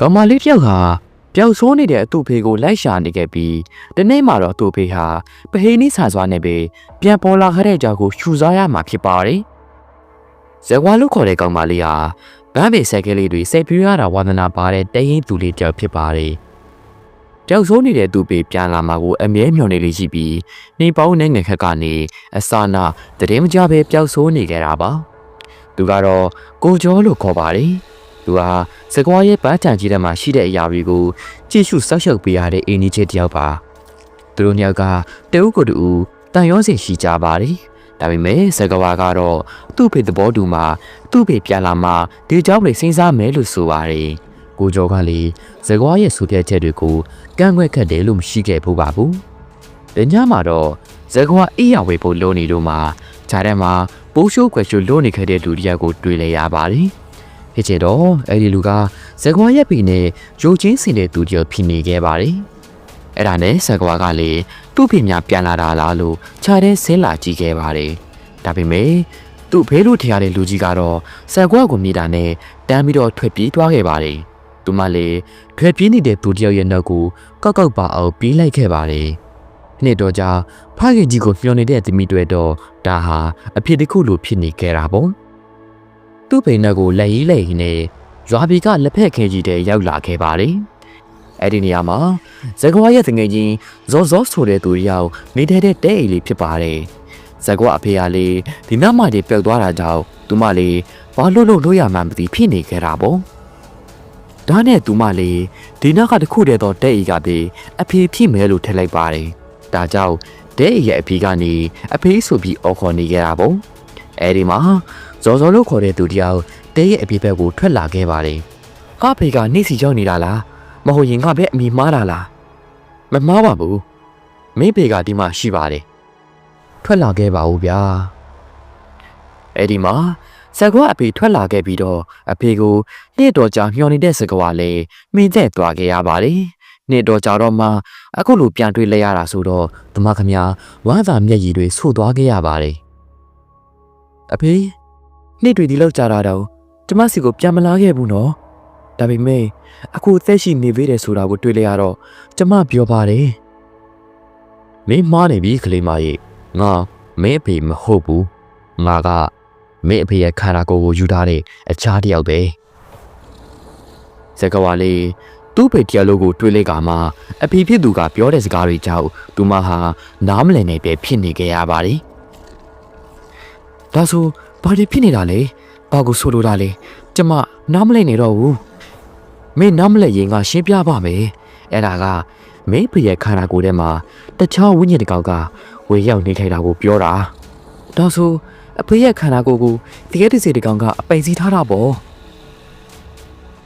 ကောင်မလေးတစ်ယောက်ဟာပျောက်ဆိုးနေတဲ့အတူဖေကိုလိုက်ရှာနေခဲ့ပြီးဒီနေ့မှတော့အတူဖေဟာပဟေနီဆန်စွာနဲ့ပဲပြန်ပေါ်လာခဲ့တဲ့အကြောင်းကိုရှူစားရမှာဖြစ်ပါတယ်။ဇက်ဝါလို့ခေါ်တဲ့ကောင်မလေးဟာဗန်းပေဆက်ကလေးတွေစိတ်ပြရတာဝါသနာပါတဲ့တရင်သူလေးတစ်ယောက်ဖြစ်ပါတယ်။ပျောက်ဆိုးနေတဲ့အတူဖေပြန်လာမှာကိုအမြဲမျှော်နေလေးရှိပြီးနေပေါင်းနဲ့ငယ်ခက်ကနေအစာနာတရင်မကြပဲပျောက်ဆိုးနေကြတာပါ။သူကတော့ကိုကျော်လို့ခေါ်ပါတယ်။ သူဟာစကွာရဲ့ပန်းတန်ကြီးထဲမှာရှိတဲ့အရာတွေကိုကြည့်ရှုစောက်ရှုပ်ပေးရတဲ့အင်းကြီးချင်းတစ်ယောက်ပါသူတို့ညောက်ကတအုပ်ကိုတူတန်ရောစင်ရှိကြပါတယ်ဒါပေမဲ့စကွာကတော့သူ့ဖေသဘောတူမှာသူ့ဖေပြန်လာမှဒီเจ้าတွေစဉ်းစားမယ်လို့ဆိုပါတယ်ကိုကျော်ကလေစကွာရဲ့ဆူပြတ်ချက်တွေကိုကန့်ကွက်ခတ်တယ်လို့မရှိခဲ့ဘူးပါဘူးဒီညမှာတော့စကွာအေးရဝေဖို့လိုနေလို့မှာဂျားထဲမှာပိုးရှိုးကွယ်ရှိုးလိုနေခဲ့တဲ့လူတစ်ယောက်ကိုတွေ့လဲရပါတယ် ဖြစ်ချေတော့အဲ့ဒီလူကဇကွာရက်ပီနဲ့ရုပ်ချင်းစင်တဲ့သူကြောင့်ဖြစ်နေခဲ့ပါတယ်။အဲ့ဒါနဲ့ဇကွာကလည်းသူ့ဖေများပြန်လာတာလားလို့ခြာတဲ့ဆင်းလာကြည့်ခဲ့ပါတယ်။ဒါပေမဲ့သူ့ဖေးလို့ထရတဲ့လူကြီးကတော့ဇကွာကိုမြည်တာနဲ့တန်းပြီးတော့ထွက်ပြေးသွားခဲ့ပါတယ်။သူမလည်းထွက်ပြေးနေတဲ့သူတယောက်ရဲ့နောက်ကိုကောက်ကောက်ပါအောင်ပြေးလိုက်ခဲ့ပါတယ်။နှစ်တော့ကြာဖခင်ကြီးကိုမျှော်နေတဲ့သမီးတွေတော့ဒါဟာအဖြစ်တစ်ခုလိုဖြစ်နေခဲ့တာပေါ့။ သူ့ပိန်နဲ့ကိုလက်ရီးလက်ရီးနဲ့ရွာဘီကလက်ဖက်ခဲကြီးတဲ့ရောက်လာခဲ့ပါတယ်။အဲ့ဒီနေရာမှာဇကွာရဲ့တငယ်ချင်းဇော်ဇောဆိုတဲ့သူတစ်ယောက်နေတဲ့တဲ့တဲ့အိမ်လေးဖြစ်ပါတယ်။ဇကွာအဖေကလေးဒီနောက်မှတည်းပျောက်သွားတာကြောင့်သူမလေးဘာလို့လို့လို့ရမှန်းမသိဖြစ်နေခဲ့တာပေါ့။ဒါနဲ့သူမလေးဒီနောက်ကတခုတည်းတော့တဲ့အိမ်ကပဲအဖေဖြစ်မယ်လို့ထည့်လိုက်ပါတယ်။ဒါကြောင့်တဲ့အိမ်ရဲ့အဖေကနေအဖေဆိုပြီးအော်ခေါ်နေခဲ့တာပေါ့။အဲ့ဒီမှာ ဇော်ဇော်လို့ခေါ်တဲ့သူတယောက်တဲရဲ့အပြစ်ဘက်ကိုထွက်လာခဲ့ပါတယ်။အဖေကနှိစီရောက်နေတာလား။မဟုတ်ရင်ငါပဲအမိမားတာလား။မမားပါဘူး။မိဖေကဒီမှာရှိပါတယ်။ထွက်လာခဲ့ပါဦးဗျာ။အဲ့ဒီမှာစကွာအဖေထွက်လာခဲ့ပြီးတော့အဖေကိုနေ့တော်ကြာမျောနေတဲ့စကွာလေးမိသက်သွားခဲ့ရပါတယ်။နေ့တော်ကြာတော့မှအခုလိုပြန်တွေ့လဲရတာဆိုတော့ဓမ္မခမညာဝါသာမျက်ရည်တွေဆူသွားခဲ့ရပါတယ်။အဖေ နေ့တွေဒီလောက်ကြာတာတော့ကျမစီကိုပြန်မလာခဲ့ဘူးနော်ဒါပေမဲ့အခုအသက်ရှိနေသေးတယ်ဆိုတာကိုတွေ့လိုက်ရတော့ကျမပြောပါတယ်မင်းမှားနေပြီခလေးမကြီးငါမင်းအဖေမဟုတ်ဘူးငါကမင်းအဖေရဲ့ခန္ဓာကိုယ်ကိုယူထားတဲ့အခြားတစ်ယောက်ပဲဇက်ကဝါလေးသူ့ဖေတရလို့ကိုတွေ့လိုက်ကမှအဖေဖြစ်သူကပြောတဲ့စကားတွေကြောင့်သူမဟာနားမလည်နိုင်ပဲဖြစ်နေကြရပါတယ်ဒါဆို ဘာတွေဖြစ်နေတာလဲဘာကိုဆိုလိုတာလဲကျမနားမလည်နေတော့ဘူးမင်းနားမလည်ရင်ငါရှင်းပြပါမယ်အဲ့ဒါကမင်းဖေရဲ့ခန္ဓာကိုယ်ထဲမှာတခြားဝိညာဉ်တစ်ကောင်ကဝေရောက်နေခိုင်တာကိုပြောတာဒါဆိုအဖေရဲ့ခန္ဓာကိုယ်ကိုတကယ်တစေတစ်ကောင်ကအပိန်စီထားတာပေါ့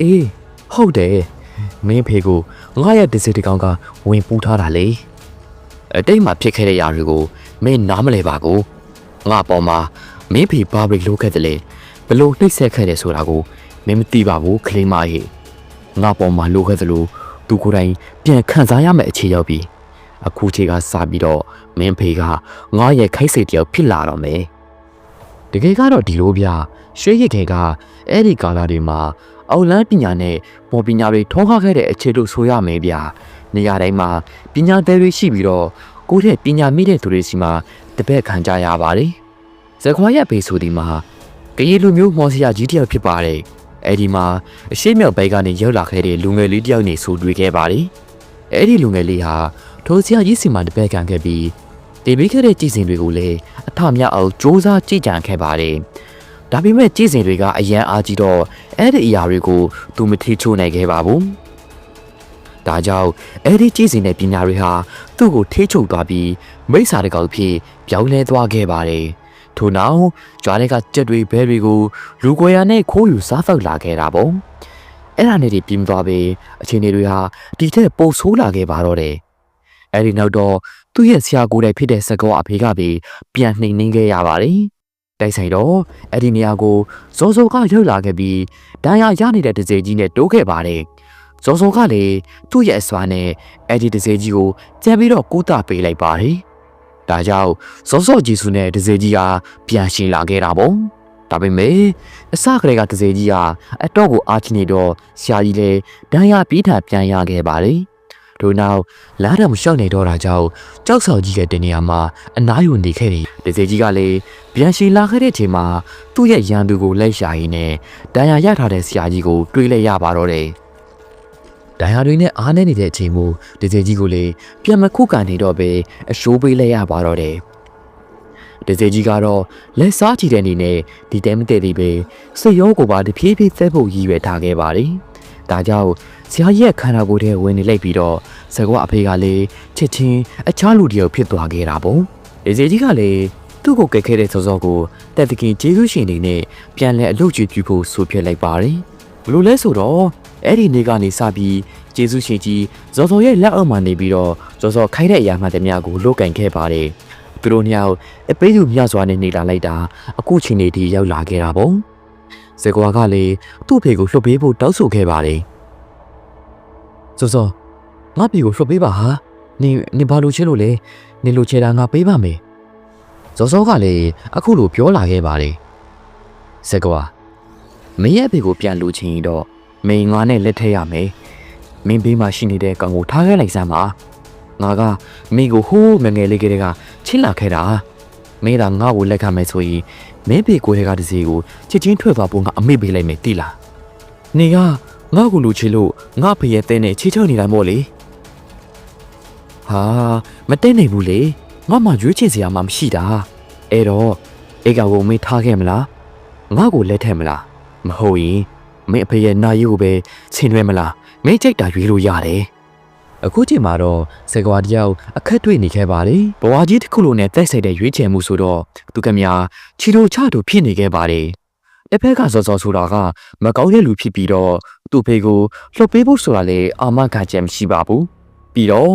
အေးဟုတ်တယ်မင်းဖေကိုငါရဲ့တစေတစ်ကောင်ကဝင်ပူးထားတာလေအတိတ်မှာဖြစ်ခဲ့တဲ့ຢာတွေကိုမင်းနားမလဲပါကိုငါပေါ်မှာ မင်းဖေဘာဘရိလိုခဲ့တယ်လေဘလို့နှိမ့်ဆက်ခဲ့တယ်ဆိုတာကိုမင်းမသိပါဘူးခလေးမကြီးငါပေါ်မှာလိုခဲ့သလိုသူကိုယ်တိုင်ပြန်ခံစားရမယ့်အခြေရောက်ပြီအခုချိန်ကစပြီးတော့မင်းဖေကငါရဲ့ခိုက်စိတ်တယောက်ဖြစ်လာတော့မယ်တကယ်ကတော့ဒီလိုဗျရွှေရည်ခေကအဲ့ဒီကာလာတွေမှာအောက်လန်းပညာနဲ့ပေါ်ပညာတွေထောခခဲ့တဲ့အခြေလို့ဆိုရမယ်ဗျနေရာတိုင်းမှာပညာသည်တွေရှိပြီးတော့ကိုယ့်ရဲ့ပညာမိတဲ့သူတွေစီမှာတပည့်ခံကြရပါတယ် ဇခွာရက်ပေဆိုဒီမှာကရေလူမျိုးမော်စရာကြီးတစ်ယောက်ဖြစ်ပါတယ်။အဲဒီမှာအရှိမြောက်ဘက်ကနေရောက်လာခဲ့တဲ့လူငယ်လေးတစ်ယောက်နေဆိုတွေ့ခဲ့ပါတယ်။အဲဒီလူငယ်လေးဟာထိုဆရာကြီးစီမှာတပည့်ခံခဲ့ပြီးတင်ပေးခဲ့တဲ့ကြည်စင်တွေကိုလည်းအထမြောက်အောင်စ조사ကြည်ကြံခဲ့ပါတယ်။ဒါပေမဲ့ကြည်စင်တွေကအရန်အားကြီးတော့အဲ့ဒီအရာတွေကိုသူမထိချိုးနိုင်ခဲ့ပါဘူး။ဒါကြောင့်အဲ့ဒီကြည်စင်တဲ့ပညာတွေဟာသူ့ကိုထိချုပ်သွားပြီးမိစ္ဆာတကောင်ဖြစ်ပြောင်းလဲသွားခဲ့ပါတယ်။ ထို့နောက်ကြွားတွေကကြက်တွေဘဲတွေကိုလူကွယ်ရနဲ့ခိုးယူစားဖောက်လာခဲ့တာပေါ့အဲ့ဒါနဲ့ဒီပြီးမသွားပဲအချိန်တွေဟာဒီထက်ပိုဆိုးလာခဲ့ပါတော့တယ်အဲ့ဒီနောက်တော့သူ့ရဲ့ဆရာကိုယ်တိုင်ဖြစ်တဲ့စကောအဖေကပဲပြန်နှိမ်နှင်းခဲ့ရပါတယ်တိုက်ဆိုင်တော့အဲ့ဒီနေရာကိုဇော်ဇော်ကရောက်လာခဲ့ပြီးဒဏ်ရာရနေတဲ့ဒဇေကြီးနဲ့တိုးခဲ့ပါတယ်ဇော်ဇော်ကလည်းသူ့ရဲ့အစွမ်းနဲ့အဲ့ဒီဒဇေကြီးကိုကြံပြီးတော့ကူးတာပေးလိုက်ပါတယ် ဒါကြောင့်စောစောဂျီစုနဲ့ဒဇေကြီးဟာပြန်ရှင်လာခဲ့တာပေါ့ဒါပေမဲ့အစကတည်းကတစေကြီးဟာအတော့ကိုအားချနေတော့ဆရာကြီးလည်းဒဏ်ရာပြေးထပြန်ရခဲ့ပါတယ်ထို့နောက်လားတော်မလျှောက်နေတော့တာကြောင့်ကြောက်ဆော်ကြီးရဲ့တင်နေရာမှာအနားယူနေခဲ့တယ်တစေကြီးကလည်းပြန်ရှည်လာခဲ့တဲ့အချိန်မှာသူ့ရဲ့ရန်သူကိုလိုက်ရှာရင်းနဲ့ဒဏ်ရာရထားတဲ့ဆရာကြီးကိုတွေးလိုက်ရပါတော့တယ် ဒဏ်ရာတွေနဲ့အားနေနေတဲ့အချိန်မို့တစေကြီးကိုလည်းပြန်မခုခံနေတော့ပဲအရှိုးပေးလိုက်ရပါတော့တယ်တစေကြီးကတော့လက်စားချီတဲ့အနေနဲ့ဒီတဲမတဲ့ဒီပဲစိတ်ရောကိုယ်ပါတဖြည်းဖြည်းသက်ဖို့ရည်ရွယ်ထားခဲ့ပါတယ်ဒါကြောင့်ဆရာကြီးရဲ့ခန္ဓာကိုယ်ထဲဝင်နေလိုက်ပြီးတော့ဇကွာအဖေကလည်းချစ်ချင်းအခြားလူတယောက်ဖြစ်သွားခဲ့တာပေါ့ဒီစေကြီးကလည်းသူ့ကိုကဲခဲ့တဲ့စောစောကိုတက်တကင်ကျေးဇူးရှင်တွေနဲ့ပြန်လဲအလုပ်ကျွေးပြုဖို့ဆိုပြလိုက်ပါတယ်ဘလို့လဲဆိုတော့ အဲ့ဒီနေ့ကနေစပြီးကျေးဇူးရှင်ကြီးဇော်ဇော်ရဲ့လက်အောက်မှာနေပြီးတော့ဇော်ဇော်ခိုင်းတဲ့အရာမှတည်းများကိုလုတ်ကင်ခဲ့ပါတယ်သူတို့နှစ်ယောက်အပေးသူမြစွာနဲ့နေလာလိုက်တာအခုချိန်နေဒီရောက်လာခဲ့တာပေါ့ဇေကွာကလည်းသူ့ဖေကိုလှုပ်ပေးဖို့တောက်ဆိုခဲ့ပါတယ်ဇော်ဇော်ငါဖေကိုလှုပ်ပေးပါဟာနေနေဘာလို့ချစ်လို့လဲနေလို့ချေတာငါပေးပါမယ်ဇော်ဇော်ကလည်းအခုလိုပြောလာခဲ့ပါတယ်ဇေကွာမင်းရဲ့ဖေကိုပြန်လို့ချင်ရင်တော့ မင်းငါနဲ့လက်ထည့်ရမယ်မင်းဘေးမှာရှိနေတဲ့ကောင်ကိုထားခဲ့လိုက်စမ်းပါငါကမိကိုဟိုးငယ်ငယ်လေးကလေးကချစ်လာခဲ့တာမင်းသာငါ့ကိုလက်ခံမယ်ဆိုရင်မင်းဖေကိုယ်တွေကတစီကိုချစ်ချင်းထွက်သွားဖို့ငါအမေ့ပေးလိုက်မယ်တိလားနေကငါ့ကိုလူချစ်လို့ငါဖေရဲ့တဲနဲ့ချေချောနေတာမို့လေဟာမတဲနိုင်ဘူးလေငါမှရွေးချယ်စရာမှမရှိတာအဲ့တော့အေကောင်ကိုမေးထားခဲ့မလားငါ့ကိုလက်ထက်မလားမဟုတ်ရင် မင်းအဖေရဲ့နာရီကိုပဲဆင်နွှဲမလားမင်းကြိုက်တာရွေးလို့ရတယ်အခုချိန်မှာတော့စကွာတယောက်အခက်တွေ့နေခဲ့ပါလေဘဝကြီးတစ်ခုလုံးနဲ့တိုက်ဆိုင်တဲ့ရွေးချယ်မှုဆိုတော့သူကမြာချီတို့ချတို့ဖြစ်နေခဲ့ပါတယ်တစ်ဖက်ကစောစောဆိုတာကမကောင်းတဲ့လူဖြစ်ပြီးတော့သူ့ဖေကိုလှုပ်ပေးဖို့ဆိုတာလေအာမခံချက်မရှိပါဘူးပြီးတော့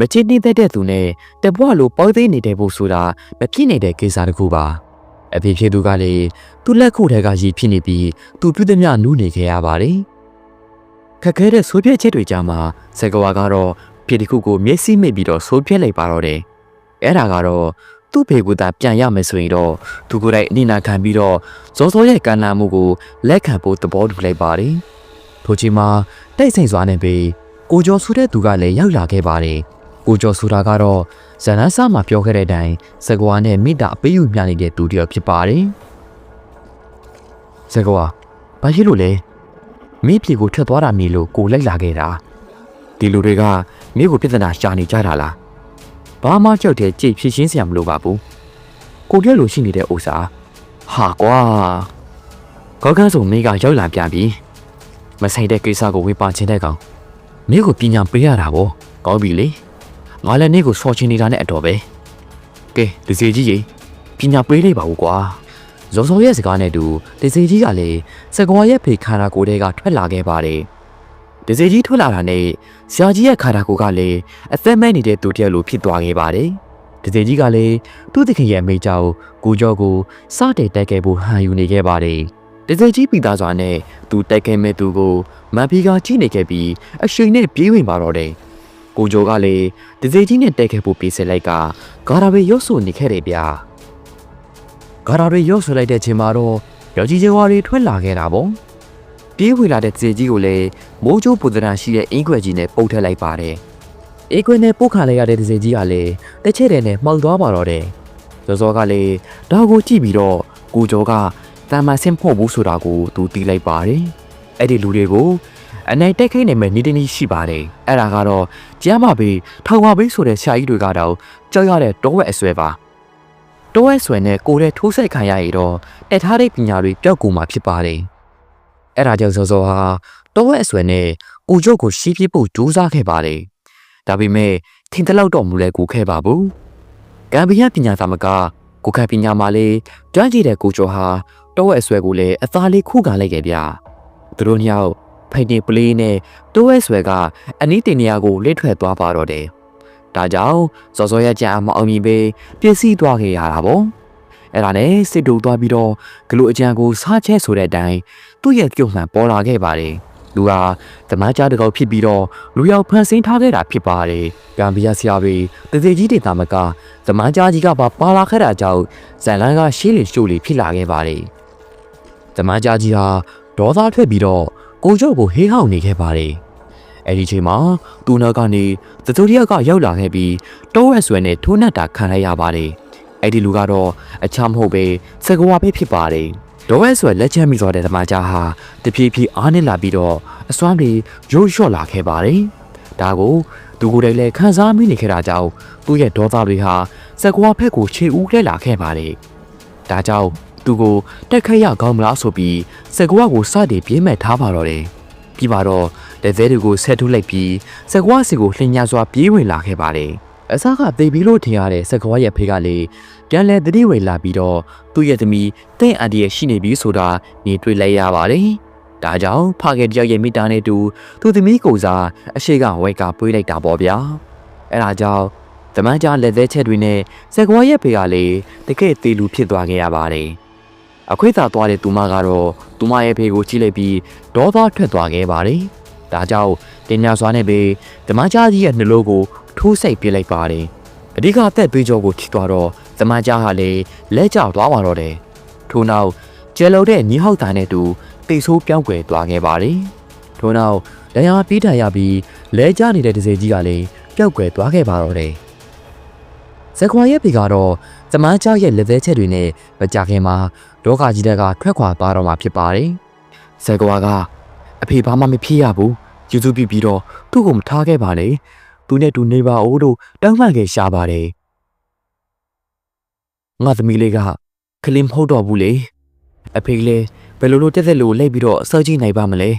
မချစ်နေတဲ့တဲ့သူနဲ့တပွားလိုပေါသိနေတဲ့ဖို့ဆိုတာမဖြစ်နေတဲ့ကိစ္စတစ်ခုပါ အဖေဖြစ်သူကလေသူ့လက်ခုထဲကရည်ဖြစ်နေပြီးသူပြုသည်များနူးနေခဲ့ရပါတယ်ခက်ခဲတဲ့ဆိုးပြက်ချက်တွေကြားမှာဇေကဝါကတော့ဖြစ်တစ်ခုကိုမျက်စိမိတ်ပြီးတော့ဆိုးပြက်လိုက်ပါတော့တယ်အဲ့ဒါကတော့သူ့ဖေကူသာပြန်ရမယ်ဆိုရင်တော့သူကိုယ်တိုင်အနိနာခံပြီးတော့ဇောဇောရဲ့ကံနာမှုကိုလက်ခံဖို့သဘောတူလိုက်ပါတယ်ထိုချိန်မှာတိတ်ဆိတ်စွာနဲ့ပဲကိုကျော်ဆိုတဲ့သူကလည်းရောက်လာခဲ့ပါတယ် ကိုကျော်ဆိုတာကတော့ဇန်နဆာမှာပြောခဲ့တဲ့အတိုင်းဇကွာနဲ့မိတာအပေးယူမျှနေတဲ့သူတယောက်ဖြစ်ပါတယ်ဇကွာဘာဖြစ်လို့လဲမိဖြေကိုထွက်သွားတာမြည်လို့ကိုလိုက်လာခဲ့တာဒီလူတွေကမိကိုပြဿနာရှာနေကြတာလားဘာမှကြောက်တဲ့ကြိတ်ဖြစ်ရှင်းစရာမလိုပါဘူးကိုရက်လိုရှိနေတဲ့ဥစ္စာဟာကွာခေါကန်းစုံမိကရောက်လာပြန်ပြီမဆိုင်တဲ့ကိစ္စကိုဝေပါချင်းတဲ့ကောင်မိကိုပညာပေးရတာဗောကောင်းပြီလေ ငါလည်းနေကိုစော်ချင်နေတာနဲ့အတော်ပဲကဲဒီစီကြီးရေပညာပေးလိုက်ပါဦးကွာဇော်ဇော်ရဲ့စကားနဲ့တူဒီစီကြီးကလည်းစကွာရဲ့ဖေခန္ဓာကိုယ်ထဲကထွက်လာခဲ့ပါတယ်ဒီစီကြီးထွက်လာတာနဲ့ဆရာကြီးရဲ့ခန္ဓာကိုယ်ကလည်းအသက်မဲ့နေတဲ့သူတယောက်လိုဖြစ်သွားခဲ့ပါတယ်ဒီစီကြီးကလည်းသူ့တခင်ရဲ့မိကြောက်ကိုကြောကိုစတဲ့တက်ခဲ့ဖို့ဟန်ယူနေခဲ့ပါတယ်တစကြီးပိသားစွာနဲ့သူတက်ခဲ့မဲ့သူကိုမန်ဖီကကြည့်နေခဲ့ပြီးအရှိန်နဲ့ပြေးဝင်ပါတော့တယ်။ ကိုဂျိုကလည်းတစကြီးနဲ့တက်ခဲ့ဖို့ပြေးစလိုက်ကဂါရာဘေရုပ်ဆိုနေခဲ့တယ်ဗျာ။ဂါရာဘေရုပ်ဆိုလိုက်တဲ့ချိန်မှာတော့ရော်ကြီးကျဝါတွေထွက်လာခဲ့တာပေါ့။ပြေးဝင်လာတဲ့တစကြီးကိုလည်းမိုးချိုးပူဒရာရှိတဲ့အင်းခွက်ကြီးနဲ့ပုတ်ထက်လိုက်ပါတယ်။အေးခွက်နဲ့ပုတ်ခါလိုက်ရတဲ့တစကြီးကလည်းတစ်ချက်တည်းနဲ့မှောက်သွားပါတော့တယ်။ဇော်ဇော်ကလည်းဒါကိုကြည့်ပြီးတော့ကိုဂျိုကတာမန်ဆင်းဖို့ဘူးဆိုတာကိုသူတီးလိုက်ပါတယ်။အဲ့ဒီလူတွေကို အနိုင်တက်ခိတ်နေမဲ့နီးတနီးရှိပါတယ်။အဲ့ဒါကတော့ကျမ်းပါဘေးထောင်ပါဘေးဆိုတဲ့ဆရာကြီးတွေကတော့ကြောက်ရတဲ့တောဝက်အဆွဲပါ။တောဝက်ဆွဲနဲ့ကိုယ်တဲ့ထိုးဆိုင်ခံရရတော့တက်ထားတဲ့ပညာတွေပျောက်ကုန်မှာဖြစ်ပါတယ်။အဲ့ဒါကြောင့်စောစောဟာတောဝက်အဆွဲနဲ့ကိုကျုပ်ကိုရှီးပြဖို့ကြိုးစားခဲ့ပါတယ်။ဒါပေမဲ့ထင်တလောက်တော့မူလဲကိုခဲ့ပါဘူး။ကံပီယပညာသမကကိုခန့်ပညာမှာလေတွန်းကြည့်တဲ့ကိုကျော်ဟာတောဝက်အဆွဲကိုလည်းအသားလေးခုခံလိုက်ခဲ့ဗျာသူတို့ညောက် ဖိတ်နေပလေးနဲ့တောဝက်ဆွဲကအနီးတင်နေရာကိုလက်ထွက်သွားပါတော့တယ်ဒါကြောင့်စောစောရကြအမအောင်မြင်ပဲပြည့်စည်သွားခဲ့ရတာပေါ့အဲ့ဒါနဲ့စစ်တူသွားပြီးတော့ဂလူအကြံကိုစားချက်ဆိုတဲ့အတိုင်းသူ့ရဲ့ကြုံမှန်ပေါ်လာခဲ့ပါတယ်လူဟာဓမ္မကြားတကောက်ဖြစ်ပြီးတော့လူရောက်ဖန်ဆင်းထားခဲ့တာဖြစ်ပါတယ်။ကံပြရဆရာတွေတသေးကြီးတွေတာမကဓမ္မကြားကြီးကပါပါလာခဲ့တာကြောင့်ဇန်လန်းကရှေးလေရှိုးလေဖြစ်လာခဲ့ပါတယ်။တမန်ကြားကြီးဟာဒေါသထွက်ပြီးတော့ ကိုကျော်ကိုဟေးဟောင်းနေခဲ့ပါတယ်။အဲ့ဒီချိန်မှာသူနာကနေသတူရီယာကရောက်လာခဲ့ပြီးတောရက်ဆွဲနဲ့ထိုးနှက်တာခံလိုက်ရပါတယ်။အဲ့ဒီလူကတော့အချမ်းမဟုတ်ပဲစကွာပဲဖြစ်ပါတယ်။ဒေါ်ရက်ဆွဲလက်ချက်မိသွားတဲ့တမန်ကြားဟာတဖြည်းဖြည်းအားနစ်လာပြီးတော့အစွမ်းတွေရိုးလျှော့လာခဲ့ပါတယ်။ဒါကိုသူကိုယ်တိုင်လည်းခံစားမိနေခဲ့တာကြောင့်သူ့ရဲ့ဒေါသတွေဟာစကွာဖက်ကိုခြေဦးလဲလာခဲ့ပါတယ်။ဒါကြောင့် သူကိုတက်ခတ်ရကောင်းမလားဆိုပြီးစကွာကိုစတင်ပြေးမဲ့ထားပါတော့တယ်။ပြီးပါတော့လက်သေးတွေကိုဆက်ထုတ်လိုက်ပြီးစကွာစီကိုလှင်ညာစွာပြေးဝင်လာခဲ့ပါတယ်။အစားကသိပြီးလို့ထင်ရတဲ့စကွာရဲ့ဖေကလေပြန်လဲတတိဝေလာပြီးတော့သူ့ရဲ့သမီးတဲ့အန်ဒီရဲ့ရှိနေပြီဆိုတာမြင်တွေ့လိုက်ရပါတယ်။ဒါကြောင့်ဖခင်တယောက်ရဲ့မိသားနဲ့တူသူသမီးကိုစားအရှိကဝိုက်ကပွေးလိုက်တာပေါ့ဗျာ။အဲဒါကြောင့်တမန်ကြားလက်သေးချက်တွေနဲ့စကွာရဲ့ဖေကလေတကယ့်သေးလူဖြစ်သွားခဲ့ရပါတယ်။ အခွေးသာသွားတဲ့သူမကတော့သူမရဲ့ဖေကိုကြည့်လိုက်ပြီးဒေါသထွက်သွားခဲ့ပါတယ်။ဒါကြောင့်တင်ညာစွာနဲ့ပဲဓမ္မကြားကြီးရဲ့နှလုံးကိုထိုးစိတ်ပြလိုက်ပါတယ်။အဓိကအသက်ပေးကြောကိုထိသွားတော့ဓမ္မကြားဟာလည်းလက်ကျသွားပါတော့တယ်။ထို့နောက်ကျဲလုံတဲ့ညီဟောက်သားနဲ့တူတိတ်ဆိုးပြောင်းကွယ်သွားခဲ့ပါတယ်။ထို့နောက်လျာပြီးထိုင်ရပြီးလဲကျနေတဲ့ဒဇယ်ကြီးကလည်းပျောက်ကွယ်သွားခဲ့ပါတော့တယ်။ဇက်ခွာရဲ့ဖေကတော့ ဓမ္မကြားရဲ့လက်သေးချက်တွေနဲ့မကြခင်မှာဒေါကကြီးတဲ့ကထွက်ခွာသွားတော့မှာဖြစ်ပါတယ်။ဇက်ကွာကအဖေဘာမှမဖြစ်ရဘူး။ယူစုပြီးပြီးတော့သူ့ကိုမထားခဲ့ပါနဲ့။သူနဲ့တူနေပါဦးလို့တောင်းပန်ခဲ့ရှာပါတယ်။ငါသမီးလေးကကလင်မဟုတ်တော့ဘူးလေ။အဖေကလည်းဘယ်လိုလုပ်တက်တက်လို့လိုက်ပြီးတော့စောကြည့်နိုင်ပါမလဲ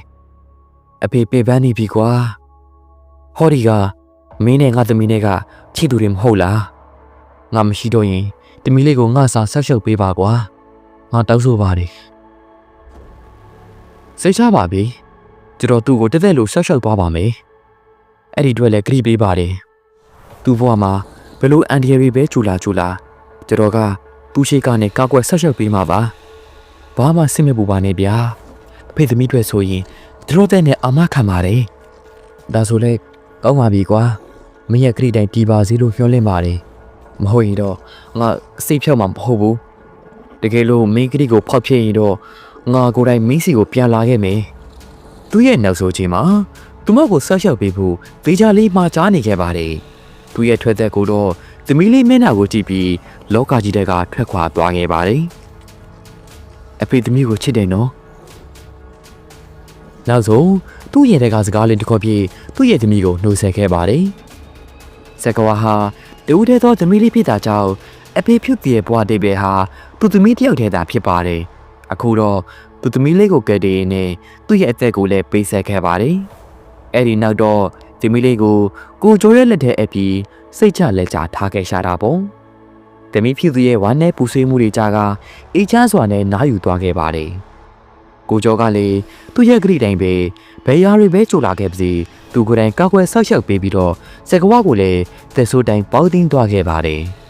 ။အဖေပေပန်းနေပြီကွာ။ဟောဒီကမင်းနဲ့ငါသမီးနဲ့ကချစ်သူတွေမဟုတ်လား။ငါမရှိတော့ရင် တမီးလေးကိုငါစာဆက်ရှုပ်ပေးပါကွာ။ငါတောက်ဆိုပါတယ်စိတ်ချပါပြီကျွန်တော်သူ့ကိုတက်တက်လို့ဆက်ရှုပ်သွားပါမယ်အဲ့ဒီအတွက်လည်းဂရိပေးပါတယ်သူ့ဘဝမှာဘယ်လိုအန်ဒီရီပဲချူလာချူလာကျွန်တော်ကသူ့ရှိကနေကောက်ွယ်ဆက်ရှုပ်ပေးမှာပါဘာမှစိတ်မပူပါနဲ့ဗျာအဖေသမီးတွေဆိုရင်တို့တဲ့နဲ့အမခံပါတယ်ဒါဆိုလဲကောင်းပါပြီကွာမင်းရဲ့ဂရိတိုင်းတီးပါစီလို့ပြောလင့်ပါတယ် မဟုတ်ရင်တော့ငါစိတ်ဖြောက်မှာမဟုတ်ဘူးတကယ်လို့မင်းကလေးကိုဖောက်ဖြစ်ရင်တော့ငါကိုယ်တိုင်မင်းစီကိုပြန်လာခဲ့မယ်။သူ့ရဲ့နောက်ဆိုချင်းမှာသူမကိုဆက်လျှောက်ပေးဖို့ဒေချာလေးမှာကြားနေခဲ့ပါတယ်။သူ့ရဲ့ထွက်သက်ကိုတော့သမီးလေးမျက်နှာကိုကြည့်ပြီးလောကကြီးတဲ့ကထွက်ခွာသွားခဲ့ပါတယ်။အဖေသမီးကိုချစ်တယ်နော်။နောက်ဆုံးသူ့ရဲ့တဲ့ကစကားလေးတစ်ခေါက်ပြည့်သူ့ရဲ့သမီးကိုနှိုးဆက်ခဲ့ပါတယ်။စကွာဟာ တူတဲ့သောသမီးလေးဖြစ်တာကြောင့်အဖေဖြုတ်တဲ့ဘွားတေဘဲဟာသူသမီးတယောက်တည်းသာဖြစ်ပါတယ်။အခုတော့သူသမီးလေးကိုကယ်တင်နေသူ့ရဲ့အသက်ကိုလည်းပေးဆက်ခဲ့ပါတယ်။အဲ့ဒီနောက်တော့သမီးလေးကိုကိုကျော်ရဲ့လက်ထဲအပ်ပြီးစိတ်ချလက်ချထားခဲ့ရှာတာပေါ့။သမီးဖြစ်သူရဲ့ဝမ်းနဲ့ပူဆွေးမှုတွေကြားကအေးချမ်းစွာနဲ့နားယူသွားခဲ့ပါတယ်။ကိုကျော်ကလည်းသူ့ရဲ့ဂရိတိုင်းပဲ ဘယ်ရာတွေပဲကြိုလာခဲ့ပါစေသူကိုယ်တိုင်ကောက်ွယ်ဆောက်ရှောက်ပေးပြီးတော့စကဝါကိုလည်းသက်ဆိုးတိုင်းပေါင်းသိမ်းသွားခဲ့ပါတယ်။